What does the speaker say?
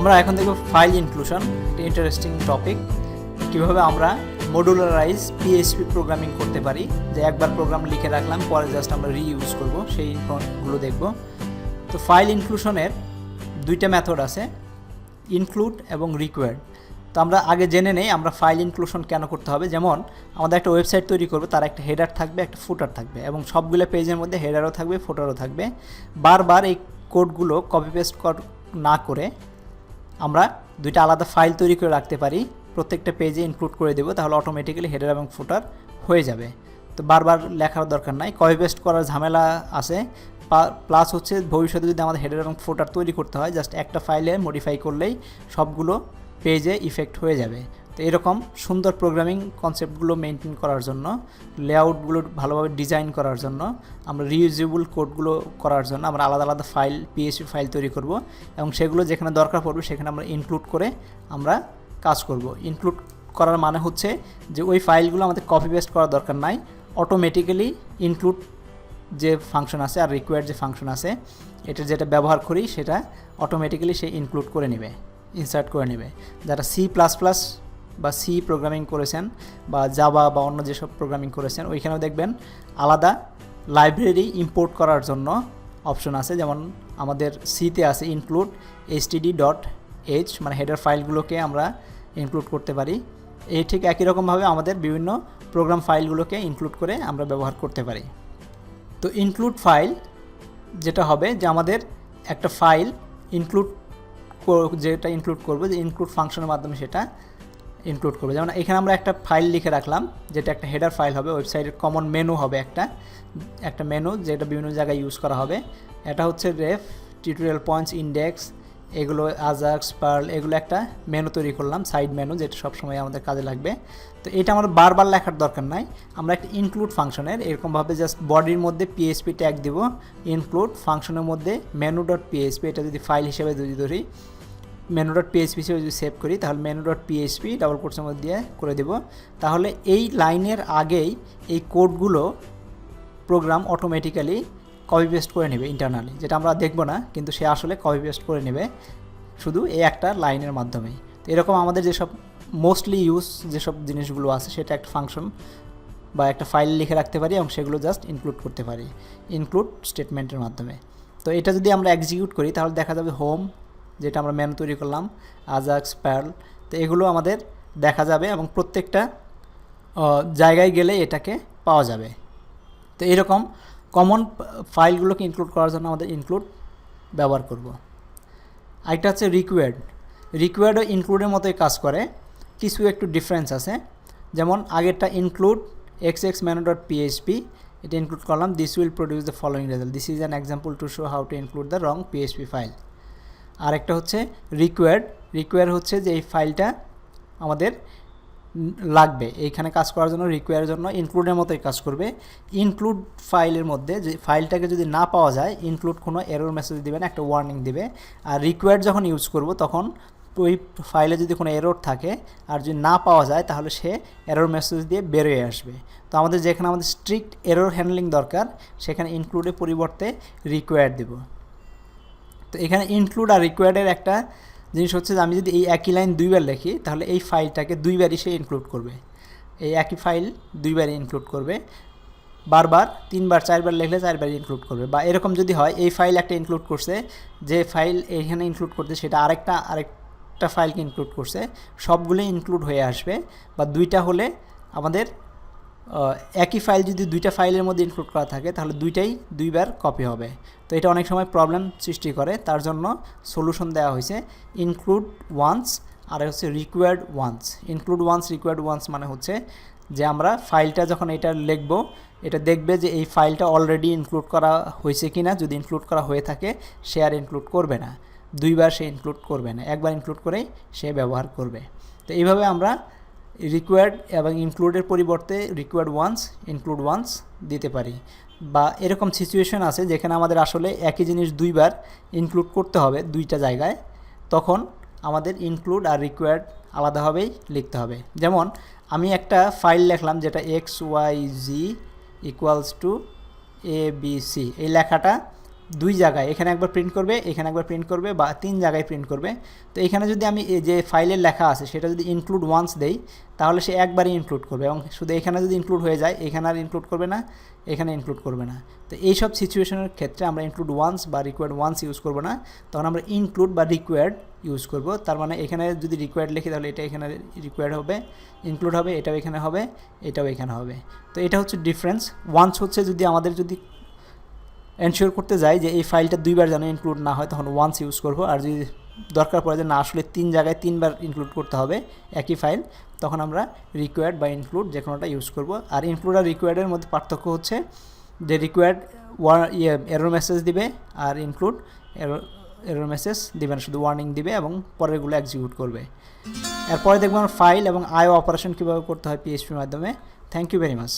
আমরা এখন দেখব ফাইল ইনক্লুশন একটা ইন্টারেস্টিং টপিক কীভাবে আমরা মডুলারাইজ পিএইচপি প্রোগ্রামিং করতে পারি? যে একবার প্রোগ্রাম লিখে রাখলাম, পরে জাস্ট আমরা রিইউজ করব, সেই গুলো দেখব। তো ফাইল ইনক্লুশনের দুইটা মেথড আছে ইনক্লুড এবং রিকোয়ার্ড তো আমরা আগে জেনে নেই আমরা ফাইল ইনক্লুশন কেন করতে হবে। যেমন, আমাদের একটা ওয়েবসাইট তৈরি করব, তার একটা হেডার থাকবে, একটা ফুটার থাকবে, এবং সবগুলো পেজের মধ্যে হেডারও থাকবে ফুটারও থাকবে। বারবার এই কোডগুলো কপি পেস্ট না করে আমরা দুইটা আলাদা ফাইল তৈরি করে রাখতে পারি। প্রত্যেকটা পেজে ইনক্লুড করে দেবো, তাহলে অটোমেটিক্যালি হেডার এবং ফুটার হয়ে যাবে। তো বারবার লেখার দরকার নাই। কপি পেস্ট করার ঝামেলা আছে। প্লাস হচ্ছে ভবিষ্যতে যদি আমাদের হেডার এবং ফুটার তৈরি করতে হয় জাস্ট একটা ফাইলে মডিফাই করলেই সবগুলো পেজে ইফেক্ট হয়ে যাবে। তো এরকম সুন্দর প্রোগ্রামিং কনসেপ্টগুলো মেনটেন করার জন্য লেআউটগুলো ভালোভাবে ডিজাইন করার জন্য, আমরা রিউজেবল কোডগুলো করার জন্য আমরা আলাদা আলাদা ফাইল পিএসপি ফাইল তৈরি করব এবং সেগুলো যেখানে দরকার পড়বে সেখানে আমরা ইনক্লুড করে আমরা কাজ করব। ইনক্লুড করার মানে হচ্ছে যে ওই ফাইলগুলো আমাদের কপি পেস্ট করার দরকার নাই অটোমেটিক্যালি ইনক্লুড যে ফাংশন আছে আর রিকোয়ার্ড যে ফাংশন আছে, এটা যেটা ব্যবহার করি সেটা অটোমেটিক্যালি সে ইনক্লুড করে নেবে ইনসার্ট করে নেবে। যারা সি প্লাস প্লাস বা সি প্রোগ্রামিং করেছেন বা জাবা বা অন্য যেসব প্রোগ্রামিং করেছেন, ওইখানেও দেখবেন আলাদা লাইব্রেরি ইম্পোর্ট করার জন্য অপশন আছে। যেমন আমাদের সিতে আছে ইনক্লুড এইচটিডি ডট এইচ মানে হেডার ফাইলগুলোকে আমরা ইনক্লুড করতে পারি। এই ঠিক একই রকমভাবে আমাদের বিভিন্ন প্রোগ্রাম ফাইলগুলোকে ইনক্লুড করে আমরা ব্যবহার করতে পারি। তো ইনক্লুড ফাইল যেটা হবে যে আমাদের একটা ফাইল ইনক্লুড যেটা ইনক্লুড করব, যে ইনক্লুড ফাংশনের মাধ্যমে সেটা ইনক্লুড করব। যেমন এখানে আমরা একটা ফাইল লিখে রাখলাম, যেটা একটা হেডার ফাইল হবে ওয়েবসাইটের কমন মেনু হবে একটা একটা মেনু যেটা বিভিন্ন জায়গায় ইউজ করা হবে। এটা হচ্ছে রেফ টিউটোরিয়াল পয়েন্টস ইন্ডেক্স এগুলো আজাক্স পার্ল এগুলো একটা মেনু তৈরি করলাম সাইড মেনু যেটা সবসময় আমাদের কাজে লাগবে। তো এটা আমার বারবার লেখার দরকার নাই। আমরা একটা ইনক্লুড ফাংশনের, এরকমভাবে জাস্ট বডির মধ্যে পিএসপি ট্যাগ দিব ইনক্লুড ফাংশনের মধ্যে মেনু ডট পিএসপি এটা যদি ফাইল হিসেবে যদি ধরি মেনু ডট পিএইচপি যদি সেভ করি, তাহলে মেনু ডট পিএইচপি ডাবল কোর্সের মধ্যে দিয়ে করে দেব। তাহলে এই লাইনের আগেই এই কোডগুলো প্রোগ্রাম অটোমেটিক্যালি কপি পেস্ট করে নেবে ইন্টারনালি যেটা আমরা দেখব না, কিন্তু সে আসলে কপি পেস্ট করে নেবে শুধু এই একটা লাইনের মাধ্যমেই। তো এরকম আমাদের যেসব মোস্টলি ইউজ যেসব জিনিসগুলো আছে, সেটা একটা ফাংশন বা একটা ফাইল লিখে রাখতে পারি এবং সেগুলো জাস্ট ইনক্লুড করতে পারি ইনক্লুড স্টেটমেন্টের মাধ্যমে। তো এটা যদি আমরা এক্সিকিউট করি, তাহলে দেখা যাবে হোম যেটা আমরা মেনু তৈরি করলাম আজাক্স প্যারল তো এগুলো আমাদের দেখা যাবে এবং প্রত্যেকটা জায়গায় গেলে এটাকে পাওয়া যাবে। তো এরকম কমন ফাইলগুলোকে ইনক্লুড করার জন্য আমাদের ইনক্লুড ব্যবহার করব। আরেকটা হচ্ছে রিকোয়ার্ড রিকোয়ার্ড ও ইনক্লুডের মতোই কাজ করে, কিছু একটু ডিফারেন্স আছে। যেমন আগেরটা include X X menu dot PHP এটা ইনক্লুড করলাম this will produce the following result this is an example to show how to include the wrong PHP file আরেকটা হচ্ছে রিকোয়ার্ড রিকোয়ার হচ্ছে যে এই ফাইলটা আমাদের লাগবে। এইখানে কাজ করার জন্য রিকোয়ারের জন্য ইনক্লুডের মতোই কাজ করবে। ইনক্লুড ফাইলের মধ্যে যে ফাইলটাকে যদি না পাওয়া যায় ইনক্লুড কোনো এরর মেসেজ দিবেন একটা ওয়ার্নিং দিবে। আর রিকোয়ার্ড যখন ইউজ করব, তখন ওই ফাইলে যদি কোনো এরর থাকে আর যদি না পাওয়া যায়, তাহলে সে এরর মেসেজ দিয়ে বেরোয় আসবে। তো আমাদের যেখানে আমাদের স্ট্রিক্ট এরর হ্যান্ডলিং দরকার, সেখানে ইনক্লুডের পরিবর্তে রিকোয়ার্ড দেব। তো এখানে ইনক্লুড আর রিকোয়ার্ডের একটা জিনিস হচ্ছে যে আমি যদি এই একই লাইন দুইবার লিখি, তাহলে এই ফাইলটাকে দুইবারই সে ইনক্লুড করবে। এই একই ফাইল দুইবারই ইনক্লুড করবে। বারবার, তিনবার, চারবার লিখলে চারবার ইনক্লুড করবে। বা এরকম যদি হয়, এই ফাইল একটা ইনক্লুড করছে, যে ফাইল এখানে ইনক্লুড করছে, সেটা আরেকটা আরেকটা ফাইলকে ইনক্লুড করছে, সবগুলোই ইনক্লুড হয়ে আসবে। বা দুইটা হলে আমাদের একই ফাইল যদি দুইটা ফাইলের মধ্যে ইনক্লুড করা থাকে, তাহলে দুইটাই দুইবার কপি হবে। তো এটা অনেক সময় প্রবলেম সৃষ্টি করে। তার জন্য সলিউশন দেওয়া হয়েছে ইনক্লুড ওয়ান্স আর হচ্ছে required ones include ones required ones মানে হচ্ছে যে আমরা ফাইলটা যখন এটা লিখব, এটা দেখবে যে এই ফাইলটা অলরেডি ইনক্লুড করা হয়েছে কি না যদি ইনক্লুড করা হয়ে থাকে, সে আর ইনক্লুড করবে না। দুইবার সে ইনক্লুড করবে না। একবার ইনক্লুড করেই সে ব্যবহার করবে। তো এইভাবে আমরা রিকোয়ার্ড এবং ইনক্লুডের পরিবর্তে রিকোয়ার্ড ওয়ান্স ইনক্লুড ওয়ান্স দিতে পারি। বা এরকম সিচুয়েশন আছে যেখানে আমাদের আসলে একই জিনিস দুইবার ইনক্লুড করতে হবে দুইটা জায়গায়, তখন আমাদের ইনক্লুড আর রিকোয়ার্ড আলাদাভাবেই লিখতে হবে। যেমন, আমি একটা ফাইল লিখলাম যেটা X Y Z equals to A B C এই লেখাটা দুই জায়গায়, এখানে একবার প্রিন্ট করবে, এখানে একবার প্রিন্ট করবে বা তিন জায়গায় প্রিন্ট করবে। তো এখানে যদি আমি যে ফাইলের লেখা আছে, সেটা যদি ইনক্লুড ওয়ান্স দেই, তাহলে সে একবারই ইনক্লুড করবে এবং শুধু এখানে যদি ইনক্লুড হয়ে যায়, এখানে আর ইনক্লুড করবে না, এখানে ইনক্লুড করবে না। তো এইসব সিচুয়েশনের ক্ষেত্রে আমরা ইনক্লুড ওয়ান্স বা রিকোয়ার্ড ওয়ান্স ইউজ করব না, তখন আমরা ইনক্লুড বা রিকোয়ার্ড ইউজ করব। তার মানে এখানে যদি রিকোয়ার্ড লিখি, তাহলে এটা এখানে রিকোয়ার্ড হবে ইনক্লুড হবে, এটাও এখানে হবে, এটাও এখানে হবে। তো এটা হচ্ছে ডিফারেন্স ওয়ান্স হচ্ছে যদি আমাদের যদি এনশিওর করতে যাই যে এই ফাইলটা দুইবার যেন ইনক্লুড না হয়, তখন ওয়ান্স ইউজ করব। আর যদি দরকার পড়ে যে না, আসলে তিন জায়গায় তিনবার ইনক্লুড করতে হবে একই ফাইল তখন আমরা রিকোয়ার্ড বা ইনক্লুড যে কোনোটা ইউজ করব। আর ইনক্লুড আর রিকোয়ার্ডের মধ্যে পার্থক্য হচ্ছে যে রিকোয়ার্ড ওয়ার ইয়ে এরর মেসেজ দিবে আর ইনক্লুড এরর এরর মেসেজ দিবে না, শুধু ওয়ার্নিং দিবে এবং পরেরগুলো এক্সিকিউট করবে। এরপরে দেখব আমরা ফাইল এবং আইও অপারেশন কীভাবে করতে হয় পিএইচপির মাধ্যমে। Thank you very much